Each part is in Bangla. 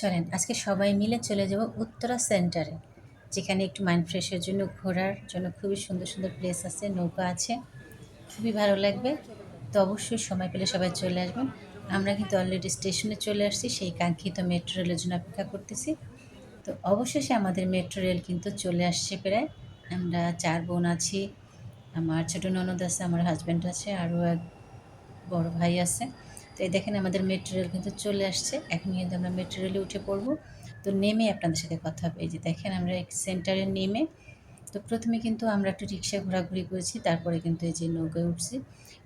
চলেন, আজকে সবাই মিলে চলে যাব উত্তরা সেন্টারে, যেখানে একটু মাইন্ড ফ্রেশের জন্য ঘোরার জন্য খুবই সুন্দর সুন্দর প্লেস আছে, নৌকা আছে, খুবই ভালো লাগবে। তো অবশ্যই সময় পেলে সবাই চলে আসবেন। আমরা কিন্তু অলরেডি স্টেশনে চলে আসছি, সেই কাঙ্ক্ষিত মেট্রো রেলের জন্য অপেক্ষা করতেছি। তো অবশেষে আমাদের মেট্রো রেল কিন্তু চলে আসছে প্রায়। আমরা চার বোন আছি, আমার ছোটো ননদ আছে, আমার হাজব্যান্ড আছে, আরও এক বড় ভাই আছে। তো এই দেখেন আমাদের মেট্রো রেল কিন্তু চলে আসছে। এখন কিন্তু আমরা মেট্রো রেলে উঠে পড়ব। তো নেমে আপনাদের সাথে কথা হবে। এই যে দেখেন আমরা সেন্টারে নেমে, তো প্রথমে কিন্তু আমরা একটু রিক্সা ঘোরাঘুরি করেছি, তারপরে কিন্তু এই যে নৌকায় উঠছি।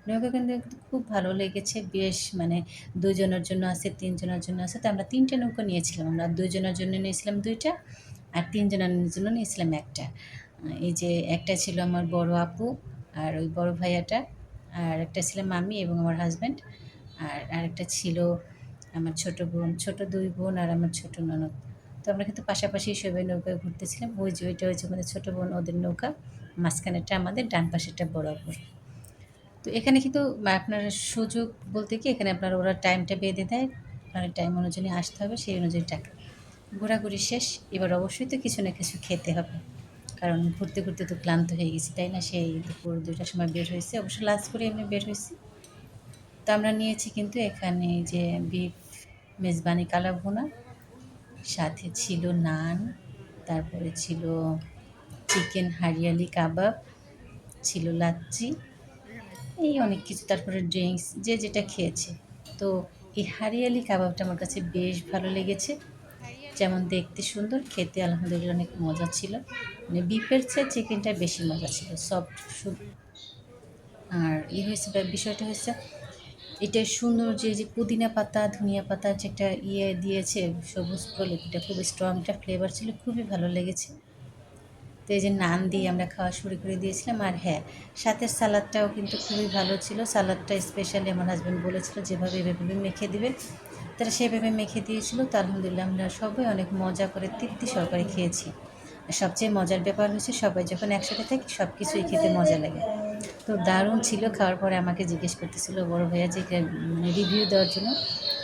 নৌকা কিন্তু খুব ভালো লেগেছে, বেশ মানে দুজনের জন্য আছে, তিনজনের জন্য আছে। তো আমরা তিনটে নৌকা নিয়েছিলাম, আমরা দুজনের জন্য নিয়েছিলাম দুইটা আর তিনজনের জন্য নিয়েছিলাম একটা। এই যে একটা ছিল আমার বড় আপু আর ওই বড় ভাইয়াটা, আর একটা ছিলাম আমি এবং আমার হাজব্যান্ড আর আরেকটা ছিল আমার ছোট বোন, ছোট দুই বোন আর আমার ছোট ননদ। তো আমরা কিন্তু পাশাপাশি সবাই নৌকায় ঘুরতেছিলাম। ওই যে, ওইটা হচ্ছে আমাদের ছোটো বোন, ওদের নৌকা। মাঝখানেরটা আমাদের, ডান পাশেরটা বরাবর তো এখানে কিন্তু আপনার সুযোগ বলতে কি, এখানে আপনার ওরা টাইমটা বেঁধে দেয়। আপনার টাইম অনুযায়ী আসতে হবে, সেই অনুযায়ী টাকা ঘোরাঘুরি শেষ, এবার অবশ্যই তো কিছু না কিছু খেতে হবে। কারণ ঘুরতে ঘুরতে তো ক্লান্ত হয়ে গেছি, তাই না? সেই দুপুর দুইটার সময় বের হয়েছে। অবশ্য লাঞ্চ করে এমনি বের হয়েছি। তো আমরা নিয়েছি কিন্তু এখানে যে বিফ মেজবানি কালা ভুনা সাথে ছিল নান, তারপরে ছিল চিকেন হারিয়ালি কাবাব ছিল লাচ্ছি, এই অনেক কিছু, তারপরে ড্রিঙ্কস যে যেটা খেয়েছে। তো এই হারিয়ালি কাবাবটা আমার কাছে বেশ ভালো লেগেছে। যেমন দেখতে সুন্দর, খেতে আলহামদুলিল্লাহ অনেক মজা ছিল। মানে বিফের চেয়ে চিকেনটা বেশি মজা ছিল সফট আর ই হয়েছে, বিষয়টা হয়েছে এটা সুন্দর যে যে পুদিনা পাতা, ধনিয়া পাতা যে একটা ইয়ে দিয়েছে, সবুজ প্রলেপ এটা খুব স্ট্রং একটা ফ্লেভার ছিল, খুবই ভালো লেগেছে। তো এই যে নান দিয়ে আমরা খাওয়া শুরু করে দিয়েছিলাম, আর হ্যাঁ সাথের সালাদটাও কিন্তু খুবই ভালো ছিল। সালাদটা স্পেশালি আমার হাজব্যান্ড বলেছিল যেভাবে এভাবে মেখে দিবেন। তারা সেভাবে মেখে দিয়েছিল, তো আলহামদুলিল্লাহ আমরা সবাই অনেক মজা করে তৃপ্তি সহকারে খেয়েছি। সবচেয়ে মজার ব্যাপার হচ্ছে সবাই যখন একসাথে থাকি সব কিছুই খেতে মজা লাগে। তো দারুণ ছিল, খাওয়ার পরে আমাকে জিজ্ঞেস করতেছিল, বড় ভাইয়া যে মানে রিভিউ দেওয়ার জন্য।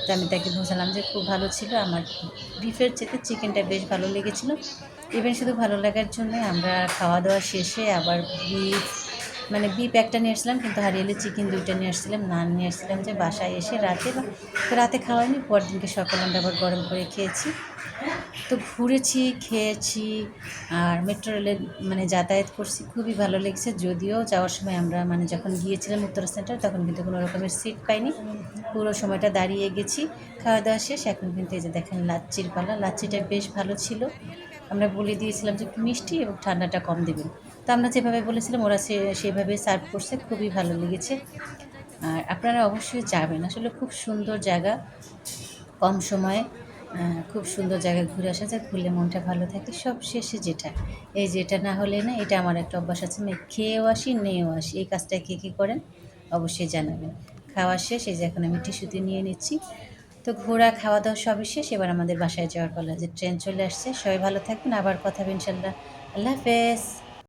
তো আমি তাকে বোঝালাম যে খুব ভালো ছিল, আমার বিফের চেতে চিকেনটা বেশ ভালো লেগেছিলো। ইভেন শুধু ভালো লাগার জন্য আমরা খাওয়া দাওয়া শেষে আবার বিফ মানে বিপ একটা নিয়ে আসছিলাম, কিন্তু হারিয়ালি চিকেন দুইটা নিয়ে আসছিলাম, নান নিয়ে আসছিলাম যে বাসায় এসে রাতে বা রাতে খাওয়াইনি পরদিনকে সকালে আমরা আবার গরম করে খেয়েছি। তো ঘুরেছি, খেয়েছি, আর মেট্রো রেলে মানে যাতায়াত করছি, খুবই ভালো লেগেছে। যদিও যাওয়ার সময় আমরা মানে যখন গিয়েছিলাম উত্তরা সেন্টার তখন কিন্তু কোনো রকমের সিট পাইনি। পুরো সময়টা দাঁড়িয়ে গেছি খাওয়া দাওয়া শেষ, এখন কিন্তু এই যে দেখেন লাচ্চির পালা। লাচ্চিটা বেশ ভালো ছিল। আমরা বলে দিয়েছিলাম যে মিষ্টি এবং ঠান্ডাটা কম দেবেন। তো আমরা যেভাবে বলেছিলাম, ওরা সে, সেভাবে সার্ভ করছে, খুবই ভালো লেগেছে। আর আপনারা অবশ্যই যাবেন। আসলে খুব সুন্দর জায়গা, কম সময়ে খুব সুন্দর জায়গায় ঘুরে আসা যায়, ঘুরলে মনটা ভালো থাকে। সব শেষে যেটা, এই যেটা না হলে না, এটা আমার একটা অভ্যাস আছে, আমি খেয়েও আসি, নিয়েও আসি। এই কাজটা কে, কী করেন? অবশ্যই জানাবেন। খাওয়া শেষ, এই যে এখন আমি টিস্যুতে নিয়ে নিচ্ছি। তো ঘোরা খাওয়া দাওয়া সবই শেষ, এবার আমাদের বাসায় যাওয়ার পালা যে ট্রেন চলে আসছে। সবাই ভালো থাকবেন, আবার কথা হবে ইনশাল্লাহ। আল্লাহ হাফেজ।